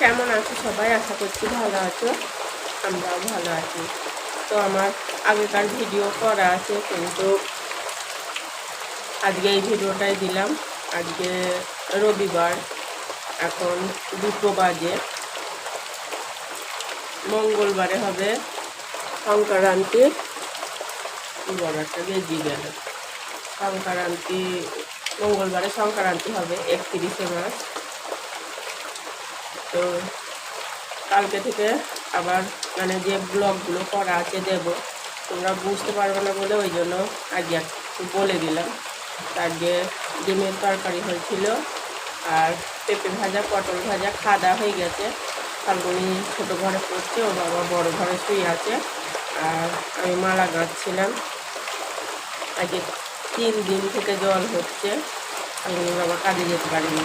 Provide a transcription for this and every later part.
কেমন আছো? সবাই আশা করছি ভালো আছো। আমরাও ভালো আছি। তো আমার আগেকার ভিডিও করা আছে, কিন্তু আজকে এই ভিডিওটাই দিলাম। আজকে রবিবার, এখন দুটো বাজে। মঙ্গলবারে হবে সংক্রান্তি। বড় একটা বেজি গেল। সংক্রান্তি, মঙ্গলবারে সংক্রান্তি হবে, একত্রিশে মাস তো কালকে থেকে আবার মানে যে ব্লগগুলো করা আছে দেব, তোমরা বুঝতে পারবে না বলে ওই জন্য একটু বলে দিলাম। তার যে ডিমের তরকারি হয়েছিল আর পেঁপে ভাজা, পটল ভাজা দাওয়া হয়ে গেছে। ফাল্গুনি ছোটো ঘরে পড়ছে ও বাবা বড় ঘরে শুয়ে আছে। আর আমি মালা গাঁচ্ছিলাম আজকে তিন দিন থেকে জল হচ্ছে। ফাল্গুনি বাবা কাজে যেতে পারিনি।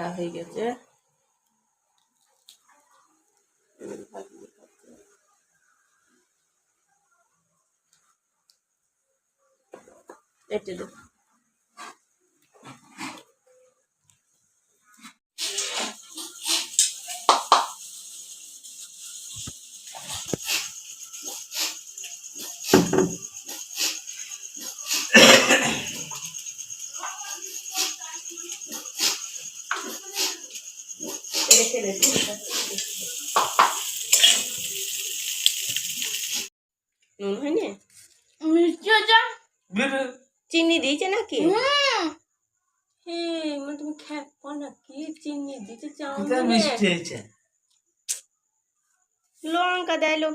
চা হয়ে গেছে। এটে দে রেখে দে নুন হয়নি মিষ্টি যা চিনি দিয়েছে নাকি হুম হে মানে তুমি খেপো নাকি চিনি দিতে চাও কোথায় মিষ্টি হয়েছে লঙ্কা দেয় লোকে